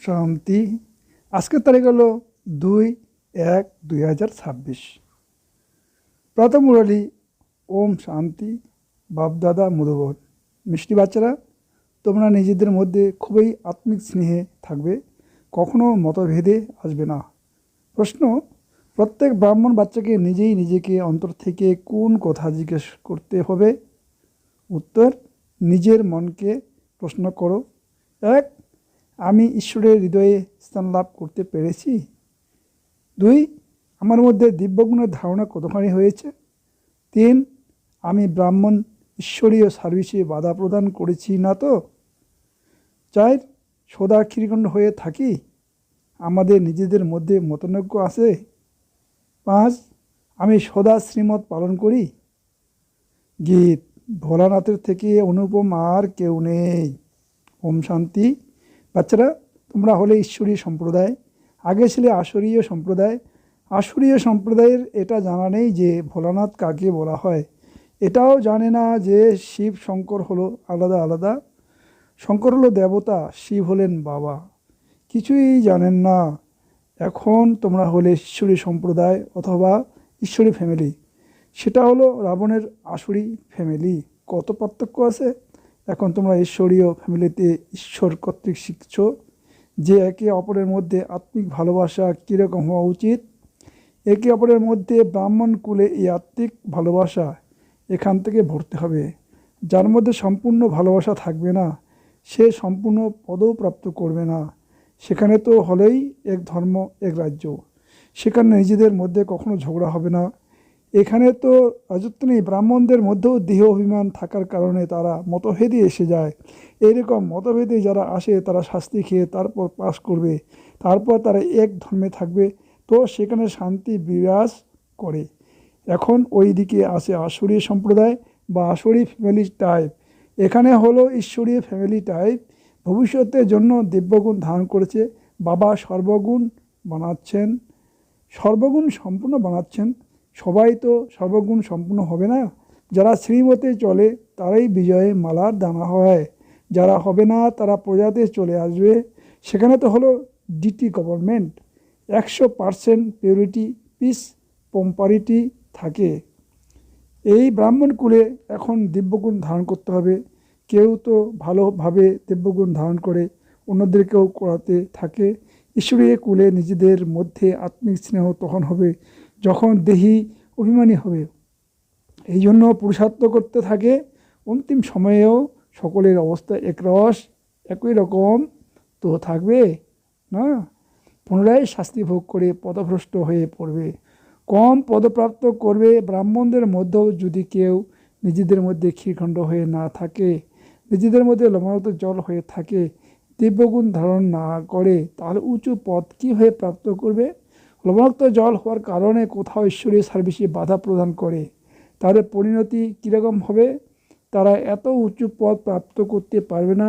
শান্তি। আজকের তারিখ হলো দুই এক দুই হাজার ছাব্বিশ। প্রথম মুরলী ওম শান্তি বাপদাদা মধুবন। মিষ্টি বাচ্চারা, তোমরা নিজেদের মধ্যে খুবই আত্মিক স্নেহে থাকবে, কখনো মতভেদে আসবে না। প্রশ্ন, প্রত্যেক ব্রাহ্মণ বাচ্চাকে নিজেই নিজেকে অন্তর থেকে কোন কথা জিজ্ঞেস করতে হবে? উত্তর, নিজের মনকে প্রশ্ন করো। এক আমি ঈশ্বরের হৃদয়ে স্থান লাভ করতে পেরেছি। দুই, আমার মধ্যে দিব্যগুণের ধারণা কতখানি হয়েছে? তিন, আমি ব্রাহ্মণ, ঈশ্বরীয় সার্ভিসে বাধা প্রদান করেছি না তো? চার, সদা ক্ষীরখণ্ড হয়ে থাকি? আমাদের নিজেদের মধ্যে মতনৈক্য আছে? পাঁচ, আমি সদা শ্রীমত পালন করি? গীত, ভোলানাথের থেকে অনুপম আর কেউ নেই। ওম শান্তি। বাচ্চারা, তোমরা হলে ঈশ্বরীয় সম্প্রদায়, আগে ছিলে আসরীয় সম্প্রদায়। আসরীয় সম্প্রদায়ের এটা জানা নেই যে ভোলানাথ কাকে বলা হয়। এটাও জানে না যে শিব শঙ্কর হলো আলাদা আলাদা। শঙ্কর হলো দেবতা, শিব হলেন বাবা। কিছুই জানেন না। এখন তোমরা হলে ঈশ্বরী সম্প্রদায় অথবা ঈশ্বরী ফ্যামিলি সেটা হলো রাবণের আসুরি ফ্যামিলি কত পার্থক্য আছে? এখন তোমরা ঈশ্বরীয় ফ্যামিলিতে ঈশ্বর কর্তৃক শিখছ। যে একে অপরের মধ্যে আত্মিক ভালোবাসা কীরকম হওয়া উচিত? একে অপরের মধ্যে ব্রাহ্মণ কুলে এই আত্মিক ভালোবাসা এখান থেকে ভরতে হবে। যার মধ্যে সম্পূর্ণ ভালোবাসা থাকবে না, সে সম্পূর্ণ পদও প্রাপ্ত করবে না। সেখানে তো হলেই এক ধর্ম, এক রাজ্য। সেখানে নিজেদের মধ্যে কখনো ঝগড়া হবে না। এখানে তো রাজত্ব নেই, ব্রাহ্মণদের মধ্যেও দেহ অভিমান থাকার কারণে তারা মতভেদে এসে যায়। এইরকম মতভেদে যারা আসে, তারা শাস্তি খেয়ে তারপর পাশ করবে, তারপর তারা এক ধর্মে থাকবে। তো সেখানে শান্তি বিরাজ করে। এখন ওই দিকে আসে আসরীয় সম্প্রদায় বা আসরী ফ্যামিলি টাইপ এখানে হলো ঈশ্বরীয় ফ্যামিলি টাইপ ভবিষ্যতের জন্য দিব্যগুণ ধারণ করেছে। বাবা সর্বগুণ বানাচ্ছেন, সর্বগুণ সম্পূর্ণ বানাচ্ছেন। সবাই তো সর্বগুণ সম্পূর্ণ হবে না। যারা শ্রীমতে চলে, তারাই বিজয়ে মালার দানা হয়। যারা হবে না, তারা প্রজাতে চলে আসবে। সেখানে তো হলো ডিটি গভর্নমেন্ট একশো পারসেন্ট পিউরিটি পিস পম্পারিটি থাকে। এই ব্রাহ্মণ কুলে এখন দিব্যগুণ ধারণ করতে হবে। কেউ তো ভালোভাবে দিব্যগুণ ধারণ করে অন্যদেরকেও করাতে থাকে। ঈশ্বরীয় কুলে নিজেদের মধ্যে আত্মিক স্নেহ তখন হবে। যখন দেহি অভিমানী হবে। এই জন্য পুরুষার্থ করতে থাকে। অন্তিম সময়েও সকলের অবস্থা একরস, একই রকম তো থাকবে, না? পুনরায় শাস্তি ভোগ করে পদভ্রষ্ট হয়ে পড়বে। কম পদপ্রাপ্ত করবে ব্রাহ্মণদের মধ্যেও যদি কেউ নিজেদের মধ্যে ক্ষীরখণ্ড হয়ে না থাকে, নিজেদের মধ্যে লবণাক্ত জল হয়ে থাকে, দিব্যগুণ ধারণ না করে, তাহলে উঁচু পদ কী হয়ে প্রাপ্ত করবে? লবণাক্ত জল হওয়ার কারণে কোথাও ঈশ্বরীয় সার্ভিসে বাধা প্রদান করে। তাদের পরিণতি কীরকম হবে, তারা এত উঁচু পদ প্রাপ্ত করতে পারবে না।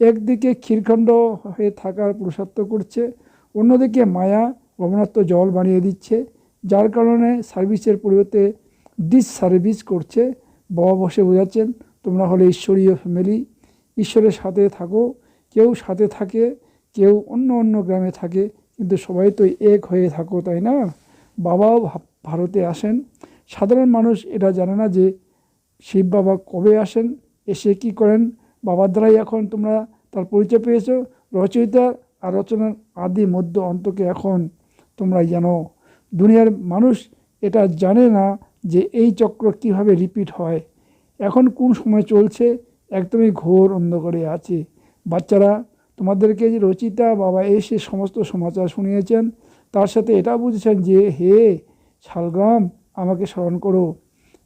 একদিকে ক্ষীরখণ্ড হয়ে থাকার পুরুষার্থ করছে, অন্যদিকে মায়া লবণাক্ত জল বানিয়ে দিচ্ছে, যার কারণে সার্ভিসের পরিবর্তে ডিস সার্ভিস করছে। বাবা বসে বোঝাচ্ছেন, তোমরা হলে ঈশ্বরীয় ফ্যামিলি ঈশ্বরের সাথে থাকো। কেউ সাথে থাকে, কেউ অন্য অন্য গ্রামে থাকে কিন্তু সবাই তো এক হয়ে থাকো, তাই না? বাবাও ভারতে আসেন। সাধারণ মানুষ এটা জানে না যে শিব বাবা কবে আসেন, এসে কি করেন। বাবার দ্বারাই এখন তোমরা তার পরিচয় পেয়েছ। রচয়িতা আর রচনার আদি মধ্য অন্তকে এখন তোমরা জানো। দুনিয়ার মানুষ এটা জানে না যে এই চক্র কীভাবে রিপিট হয়। এখন কোন সময় চলছে, একদমই ঘোর অন্ধকারে আছে। বাচ্চারা তোমাদেরকে যে রচিতা বাবা এসে সমস্ত সমাচার শুনিয়েছেন, তার সাথে এটা বুঝেছেন যে, হে শালগ্রাম, আমাকে স্মরণ করো।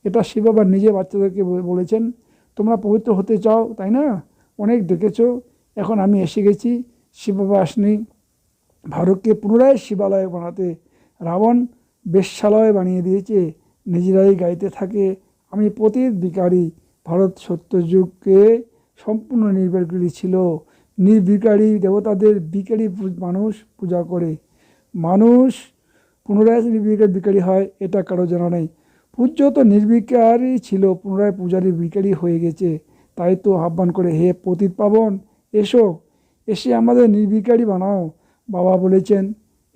এটা শিব বাবা নিজে বাচ্চাদেরকে বলেছেন, তোমরা পবিত্র হতে চাও, তাই না? অনেক দেখেছ, এখন আমি এসে গেছি, শিব বাবা আসনি। ভারতকে পুনরায় শিবালয় বানাতে রাবণ বেশ্যালয় বানিয়ে দিয়েছে। নিজেরাই গাইতে থাকে। আমি পতিত বিকারী ভারত সত্যযুগকে সম্পূর্ণ নির্বিকারী ছিল। নির্বিকারী দেবতাদের বিকারী মানুষ পূজা করে। মানুষ পুনরায় নির্বিকার বিকারী হয়, এটা কারও জানা নেই। পূজ্য তো নির্বিকারই ছিল, পুনরায় পূজারী বিকারী হয়ে গেছে। তাই তো আহ্বান করে, হে পতিত পাবন, এসো, এসে আমাদের নির্বিকারী বানাও। বাবা বলেছেন,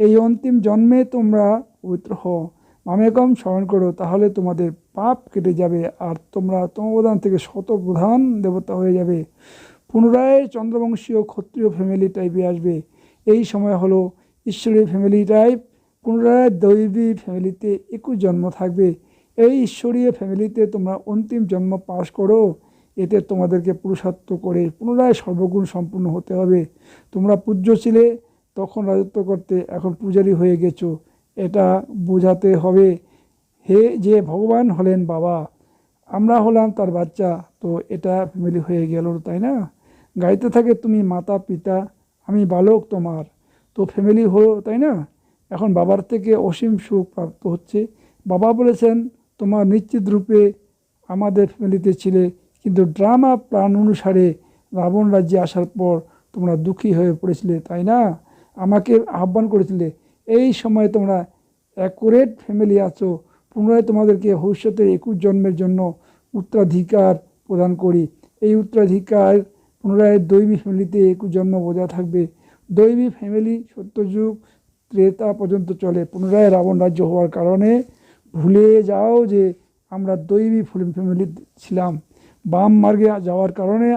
এই অন্তিম জন্মে তোমরা পবিত্র হও। মামেকম স্মরণ করো, তাহলে তোমাদের পাপ কেটে যাবে, আর তোমরা তমপ্রধান থেকে শত প্রধান দেবতা হয়ে যাবে। পুনরায় চন্দ্রবংশীয় ক্ষত্রিয় ফ্যামিলি টাইপে আসবে। এই সময় হলো ঈশ্বরীয় ফ্যামিলি টাইপ পুনরায় দৈবী ফ্যামিলিতে একুশ জন্ম থাকবে। এই ঈশ্বরীয় ফ্যামিলিতে তোমরা অন্তিম জন্ম পাস করো। এতে তোমাদেরকে পুরুষার্থ করে পুনরায় সর্বগুণ সম্পূর্ণ হতে হবে। তোমরা পূজ্য ছিলে, তখন রাজত্ব করতে এখন পূজারী হয়ে গেছো। এটা বোঝাতে হবে। হে যে ভগবান হলেন বাবা, আমরা হলাম তার বাচ্চা, তো এটা ফ্যামিলি হয়ে গেল, তাই না? গাইতে থাকে তুমি মাতা, পিতা, আমি বালক তোমার। তো ফ্যামিলি হলো, তাই না? এখন বাবার থেকে অসীম সুখ প্রাপ্ত হচ্ছে। বাবা বলেছেন, তোমার নিশ্চিত রূপে আমাদের ফ্যামিলিতে ছিলে, কিন্তু ড্রামা প্রাণ অনুসারে রাবণ রাজ্যে আসার পর তোমরা দুঃখী হয়ে পড়েছিলে, তাই না? আমাকে আহ্বান করেছিলে, এই সময় তোমরা অ্যাকুরেট ফ্যামিলি আছো। পুনরায় তোমাদেরকে ভবিষ্যতের একুশ জন্মের জন্য উত্তরাধিকার প্রদান করি। এই উত্তরাধিকার পুনরায় দৈবী ফ্যামিলিতে একুশ জন্ম বোঝা থাকবে। দৈবী ফ্যামিলি সত্যযুগ ত্রেতা পর্যন্ত চলে। পুনরায় রাবণ রাজ্য হওয়ার কারণে ভুলে যাও যে আমরা দৈবী ফ্যামিলি ছিলাম। বাম মার্গে যাওয়ার কারণে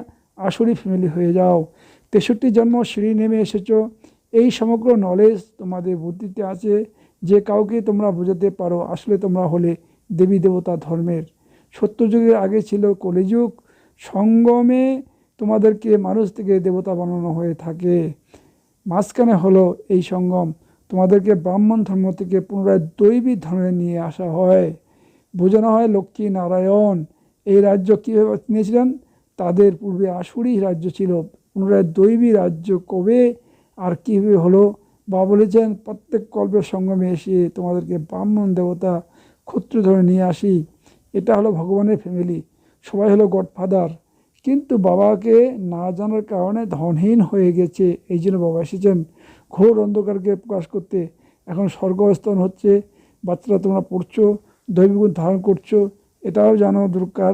আসরি ফ্যামিলি হয়ে যাও। তেষট্টি জন্ম সিঁড়ি নেমে এসেছ। এই সমগ্র নলেজ তোমাদের বুদ্ধিতে আছে। যে কাউকে তোমরা বোঝাতে পারো, আসলে তোমরা হলে দেবী দেবতা ধর্মের। সত্যযুগের আগে ছিল কলিযুগ। সঙ্গমে তোমাদেরকে মানুষ থেকে দেবতা বানানো হয়ে থাকে। মাঝখানে হলো এই সঙ্গম। তোমাদেরকে ব্রাহ্মণ ধর্ম থেকে পুনরায় দৈবিক ধর্মে নিয়ে আসা হয়। বোঝানো হয় লক্ষ্মী নারায়ণ। এই রাজ্য কীভাবে নিয়েছিলেন? তাদের পূর্বে আসুরি রাজ্য ছিল। পুনরায় দৈবী রাজ্য কবে? আর কীভাবে হলো? বা বলেছেন, প্রত্যেক কল্পের সঙ্গমে এসে তোমাদেরকে ব্রাহ্মণ দেবতা ক্ষত্র ধরে নিয়ে আসি। এটা হলো ভগবানের ফ্যামিলি সবাই হলো গডফাদার কিন্তু বাবাকে না জানার কারণে ধনহীন হয়ে গেছে। এই জন্য বাবা এসেছেন ঘোর অন্ধকারকে প্রকাশ করতে। এখন স্বর্গস্থান হচ্ছে, বাচ্চারা তোমরা পড়ছো, দৈবগুণ ধারণ করছ, এটাও জানো দরকার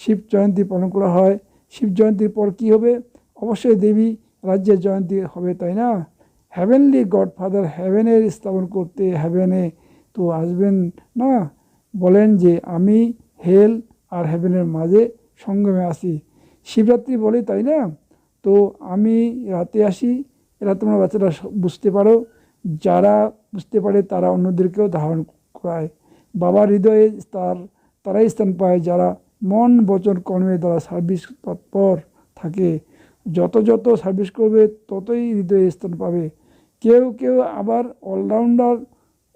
শিব জয়ন্তী পালন করা হয়। শিব জয়ন্তীর পর কি হবে? অবশ্যই দেবী রাজ্যের জয়ন্তী হবে, তাই না? হ্যাভেনলি গডফাদার হ্যাভেনের স্থাপন করতে হ্যাভেনে তো আসবেন না? বলেন যে আমি হেল আর হ্যাভেনের মাঝে সঙ্গমে আসি শিবরাত্রি বলে, তাই না? তো আমি রাতে আসি, এরা তোমরা বাচ্চারা বুঝতে পারো। যারা বুঝতে পারে, তারা অন্যদেরকেও ধারণ করায়। বাবার হৃদয়ে তার, তারাই স্থান পায় যারা মন, বচন কর্মে দ্বারা সার্ভিস তৎপর থাকে। যত যত সার্ভিস করবে, ততই হৃদয়ে স্থান পাবে। কেউ কেউ আবার অলরাউন্ডার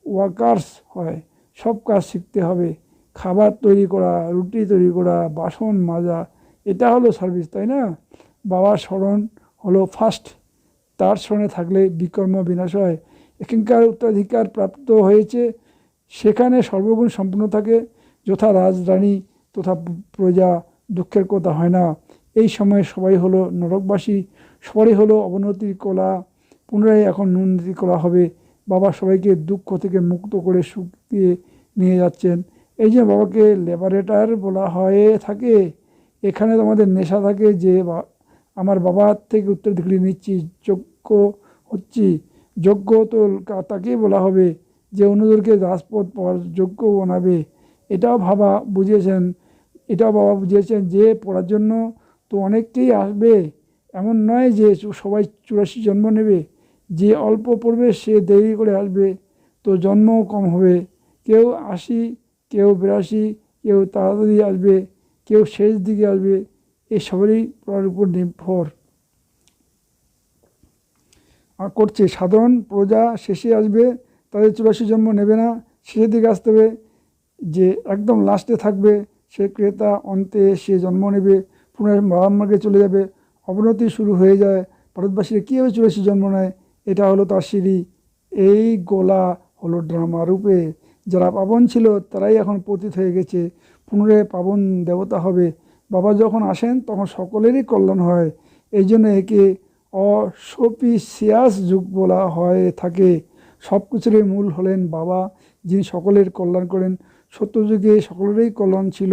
ওয়ার্কার্স হয়। সব কাজ শিখতে হবে। খাবার তৈরি করা, রুটি তৈরি করা, বাসন মাজা এটা হলো সার্ভিস তাই না? বাবার স্মরণ হলো ফার্স্ট তার স্মরণে থাকলে বিকর্ম বিনাশ হয়। এখানকার উত্তরাধিকার প্রাপ্ত হয়েছে। সেখানে সর্বগুণ সম্পূর্ণ থাকে। যথা রাজরানী তথা প্রজা, দুঃখের কথা হয় না। এই সময় সবাই হলো নরকবাসী। সবারই হলো অবনতির কলা। পুনরায় এখন উন্নতি করা হবে। বাবা সবাইকে দুঃখ থেকে মুক্ত করে সুখ দিয়ে নিয়ে যাচ্ছেন। এই যে বাবাকে লেবারেটার বলা হয়ে থাকে এখানে তোমাদের নেশা থাকে যে আমার বাবার থেকে উত্তরাধিকারী নিচ্ছি, যোগ্য হচ্ছি। যোগ্য তো তাকেই বলা হবে যে অন্যদেরকে রাজপথ পাওয়ার যোগ্য বানাবে। এটাও ভাবা বুঝিয়েছেন, এটাও বাবা বুঝিয়েছেন যে পড়ার জন্য তো অনেককেই আসবে। এমন নয় যে সবাই চুরাশি জন্ম নেবে। যে অল্প পড়বে সে দেরি করে আসবে। তো জন্মও কম হবে। কেউ আশি, কেউ বিরাশি, কেউ তাড়াতাড়ি আসবে। কেউ শেষ দিকে আসবে এই সবারই পড়ার উপর নির্ভর। আর করছে, সাধারণ প্রজা শেষে আসবে, তাদের চুরাশি জন্ম নেবে না, শেষের দিকে আসতে হবে। যে একদম লাস্টে থাকবে, সে ক্রেতা অন্তে সে জন্ম নেবে, পুনরায় বাবা চলে যাবে, অবনতি শুরু হয়ে যায়, ভারতবাসীরা কীভাবে চুরাশি জন্ম নেয়, এটা হলো তার সিঁড়ি। এই গোলা হলো ড্রামা রূপে। যারা পাবন ছিল, তারাই এখন পতিত হয়ে গেছে। পুনরায় পাবন দেবতা হবে। বাবা যখন আসেন, তখন সকলেরই কল্যাণ হয়। এই জন্য একে অসপিসিয়াস যুগ বলা হয়ে থাকে। সব কিছুরই মূল হলেন বাবা, যিনি সকলের কল্যাণ করেন। সত্যযুগে সকলেরই কল্যাণ ছিল,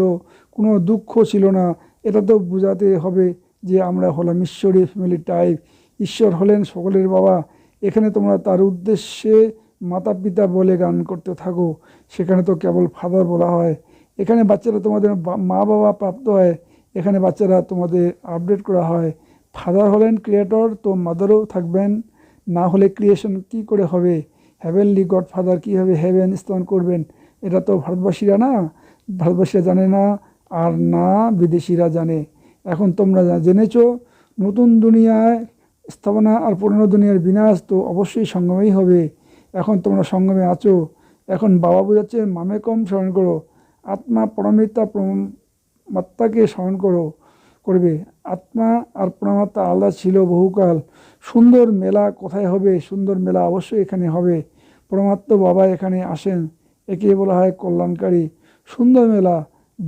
কোনো দুঃখ ছিল না। এটা তো বোঝাতে হবে যে আমরা হলাম ঈশ্বরী ফ্যামিলি টাইপ ঈশ্বর হলেন সকলের বাবা। এখানে তোমরা তার উদ্দেশ্যে মাতা পিতা বলে গান করতে থাকো। সেখানে তো কেবল ফাদার বলা হয়। এখানে বাচ্চারা তোমাদের মা বাবা প্রাপ্ত হয়। এখানে বাচ্চারা তোমাদের আপডেট করা হয়। ফাদার হলেন ক্রিয়েটর তো মাদারও থাকবেন। না হলে ক্রিয়েশন কি করে হবে? হ্যাভেনলি গড ফাদার কীভাবে হ্যাভেন স্থাপন করবেন? এটা তো ভারতবাসীরা না, ভারতবাসীরা জানে না, আর না বিদেশিরা জানে। এখন তোমরা জেনেছো, নতুন দুনিয়ায় স্থাপনা আর পুরনো দুনিয়ার বিনাশ তো অবশ্যই সঙ্গমেই হবে। এখন তোমরা সঙ্গমে আছো। এখন বাবা বোঝাচ্ছে মামে কম স্মরণ করো। আত্মা পরমিতা মাত্মাকে স্মরণ করো, করবে। আত্মা আর পরমাত্মা আলাদা ছিল বহুকাল। সুন্দর মেলা কোথায় হবে? সুন্দর মেলা অবশ্যই এখানে হবে। পরমাত্ম বাবা এখানে আসেন। একে বলা হয় কল্যাণকারী। সুন্দর মেলা,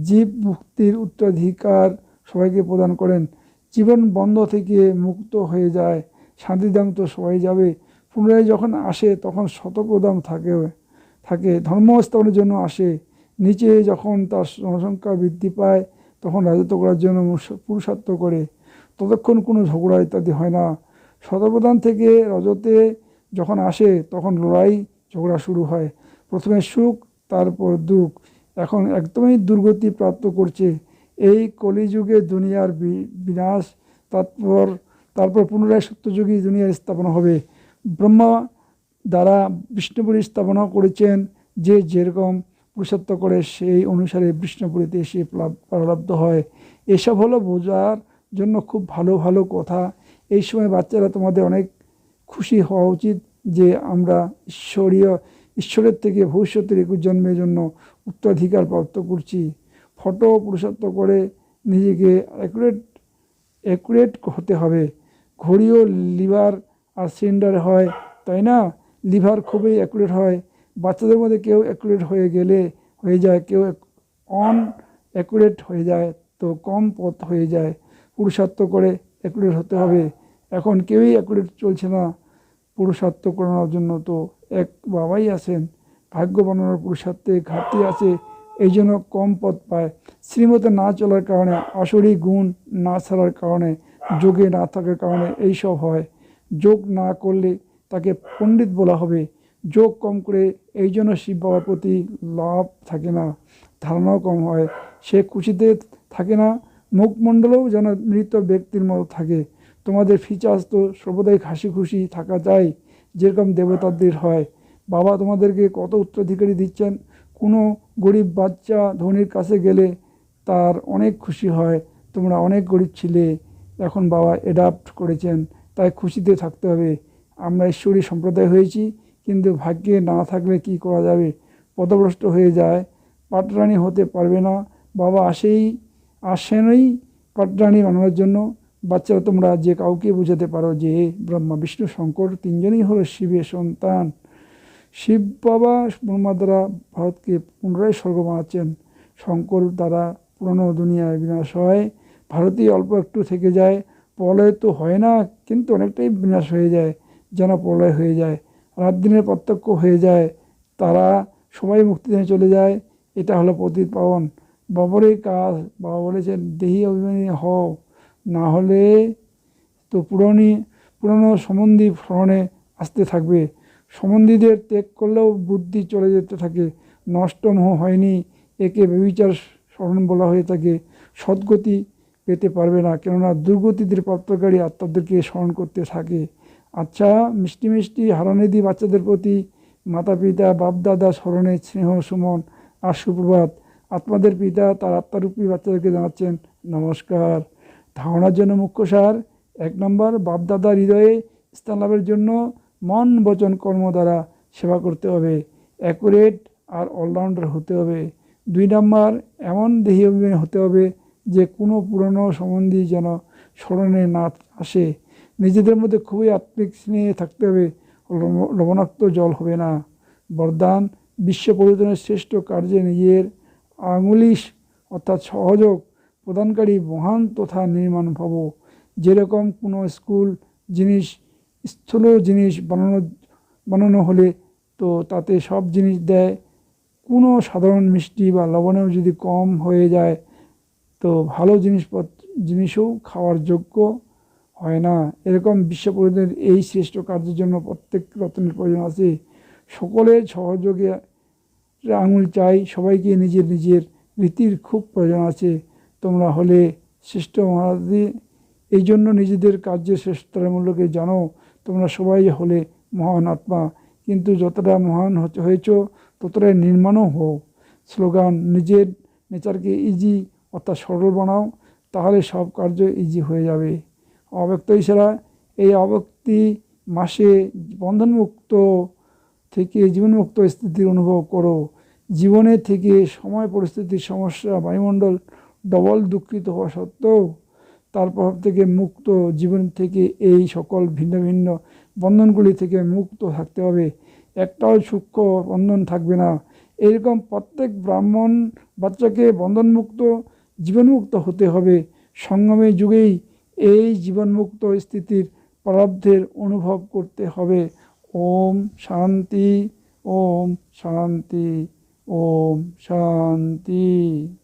জীব মুক্তির উত্তরাধিকার সবাইকে প্রদান করেন। জীবন বন্ধ থেকে মুক্ত হয়ে যায়। শান্তিদাম তো সবাই যাবে। পুনরায় যখন আসে, তখন শতপ্রদাম থাকে থাকে। ধর্ম স্থাপনের জন্য আসে। নিচে যখন তার জনসংখ্যা বৃদ্ধি পায়, তখন রাজত্ব করার জন্য পুরুষার্থ করে। ততক্ষণ কোনো ঝগড়া ইত্যাদি হয় না। শতপ্রধান থেকে রজতে যখন আসে, তখন লড়াই, ঝগড়া শুরু হয়। প্রথমে সুখ, তারপর দুঃখ। এখন একদমই দুর্গতি প্রাপ্ত করছে। এই কলিযুগে দুনিয়ার বিনাশ তারপর তারপর পুনরায় সত্যযুগী দুনিয়ার স্থাপনা হবে। ব্রহ্মা দ্বারা বিষ্ণুপুরী স্থাপনা করেছেন যে যেরকম পুরুষত্ব করে সেই অনুসারে বিষ্ণুপুরীতে এসে প্রারব্ধ হয়। এসব হলো বোঝার জন্য খুব ভালো ভালো কথা। এই সময় বাচ্চারা তোমাদের অনেক খুশি হওয়া উচিত যে আমরা ঈশ্বরীয়, ঈশ্বরের থেকে ভবিষ্যতের একুশ জন্মের জন্য উত্তরাধিকার প্রাপ্ত করছি। ফটো পুরুষত্ব করে নিজেকে অ্যাকুরেট অ্যাকুরেট হতে হবে। ঘড়িও লিভার আর সিলিন্ডার হয়, তাই না? লিভার খুবই অ্যাকুরেট হয়। বাচ্চাদের মধ্যে কেউ অ্যাকুরেট হয়ে গেলে হয়ে যায়, কেউ অন অ্যাকুরেট হয়ে যায় তো কম পথ হয়ে যায়। পুরুষার্থ করে অ্যাকুরেট হতে হবে। এখন কেউই অ্যাকুরেট চলছে না পুরুষার্থ করানোর জন্য। তো এক বাবাই আছেন ভাগ্য বানানোর পুরুষার্থে ঘাটতি আছে, এই জন্য কম পথ পায়। শ্রীমতে না চলার কারণে, আসরি গুণ না ছাড়ার কারণে, যোগে না থাকার কারণে এইসব হয়। যোগ না করলে তাকে পণ্ডিত বলা হবে। যোগ কম করে, এই জন্য শিব বাবার প্রতি লাভ থাকে না, ধারণাও কম হয়। সে খুশিতে থাকে না, মুখমণ্ডলেও যেন মৃত ব্যক্তির মতো থাকে। তোমাদের ফিচার্স তো সর্বদাই হাসি খুশি থাকা যায় যেরকম দেবতাদের হয়। বাবা তোমাদেরকে কত উত্তরাধিকারী দিচ্ছেন। কোনো গরিব বাচ্চা ধনির কাছে গেলে তার অনেক খুশি হয়, তোমরা অনেক গরিব ছিলে, এখন বাবা অ্যাডাপ্ট করেছেন, তাই খুশিতে থাকতে হবে। আমরা ঈশ্বরী সম্প্রদায় হয়েছি কিন্তু ভাগ্যে না থাকলে কি করা যাবে? পদভ্রষ্ট হয়ে যায়। পাটরানি হতে পারবে না। বাবা আসেই, আসেনই পাটরানি বানানোর জন্য। বাচ্চারা তোমরা যে কাউকে বোঝাতে পারো যে ব্রহ্মা, বিষ্ণু, শঙ্কর, তিনজনই হলো শিবের সন্তান। শিব বাবা ব্রহ্মা দ্বারা ভারতকে পুনরায় স্বর্গ বানাচ্ছেন। শঙ্কর দ্বারা পুরনো দুনিয়ায় বিনাশ হয়। ভারতীয় অল্প একটু থেকে যায়। প্রলয় তো হয় না, কিন্তু অনেকটাই বিনাশ হয়ে যায়। যেন প্রলয় হয়ে যায়। রাত দিনের প্রত্যক্ষ হয়ে যায়, তারা সবাই মুক্তিদানে চলে যায়। এটা হলো পতিত পাবন। বাবরের কাজ বাবা বলেছেন, দেহি অভিমানী হও। না হলে তো পুরনি, পুরনো সম্বন্ধী স্মরণে আসতে থাকবে। সম্বন্ধীদের ত্যাগ করলেও বুদ্ধি চলে যেতে থাকে। নষ্ট মোহ হয়নি, একে বেবিচার স্মরণ বলা হয়ে থাকে। সদ্গতি পেতে পারবে না, কেননা দুর্গতিদের প্রাপ্তকারী আত্মাদেরকে স্মরণ করতে থাকে। আচ্ছা মিষ্টি মিষ্টি হারানিধি বাচ্চাদের প্রতি মাতা পিতা বাপদাদা স্মরণে স্নেহ, সুমন আর সুপ্রভাত। আত্মাদের পিতা তার আত্মারূপী বাচ্চাদেরকে জানাচ্ছেন, নমস্কার। ধারণার জন্য মুখ্য সার, এক নম্বর বাপদাদার হৃদয়ে স্থান লাভের জন্য মন বচন কর্ম দ্বারা সেবা করতে হবে, অ্যাকুরেট আর অলরাউন্ডার হতে হবে। দুই নম্বর, এমন দেহি হতে হবে যে কোনো পুরনো সম্বন্ধী যেন স্মরণে না আসে। নিজেদের মধ্যে খুবই আত্মিক স্নেহে থাকতে হবে লব- লবণাক্ত জল হবে না। বরদান বিশ্ব পরিবর্তনের শ্রেষ্ঠ কার্যে নিজের আঙুলিশ অর্থাৎ সহযোগ প্রদানকারী মহান তথা নির্মাণ ভব। যেরকম কোনো স্কুল জিনিস, স্থূল জিনিস বানানো বানানো হলে তো তাতে সব জিনিস দেয়। কোনো সাধারণ মিষ্টি বা লবণেও যদি কম হয়ে যায়, তো ভালো জিনিসপত্র জিনিসও খাওয়ার যোগ্য। হয় না। এরকম বিশ্বপরিদের এই শ্রেষ্ঠ কার্যের জন্য প্রত্যেক রত্নের প্রয়োজন আছে। সকলের সহযোগে আঙুল চাই, সবাইকে নিজের নিজের রীতির খুব প্রয়োজন আছে। তোমরা হলে শ্রেষ্ঠ মহারাজি এই জন্য নিজেদের কার্যের শ্রেষ্ঠতার মূল্যকে জানো। তোমরা সবাই হলে মহান আত্মা। কিন্তু যতটা মহান হয়েছ, ততটাই নির্মাণও হও। স্লোগান, নিজের নেচারকে ইজি অর্থাৎ সরল বানাও, তাহলে সব কার্য ইজি হয়ে যাবে। অব্যক্ত ইশারা, এই অব্যক্তি মাসে বন্ধনমুক্ত থেকে জীবনমুক্ত স্থিতির অনুভব করো। জীবনে থেকে সময় পরিস্থিতির সমস্যা বায়ুমণ্ডল ডবল দুঃখিত হওয়া সত্ত্বেও তার প্রভাব থেকে মুক্ত জীবন থেকে এই সকল ভিন্ন ভিন্ন বন্ধনগুলি থেকে মুক্ত থাকতে হবে। একটাও সূক্ষ্ম বন্ধন থাকবে না। এরকম প্রত্যেক ব্রাহ্মণ বাচ্চাকে বন্ধনমুক্ত, জীবনমুক্ত হতে হবে। সঙ্গমে যুগেই এই জীবনমুক্ত স্থিতির প্রারব্ধের অনুভব করতে হবে। ওম শান্তি ওম শান্তি ওম শান্তি।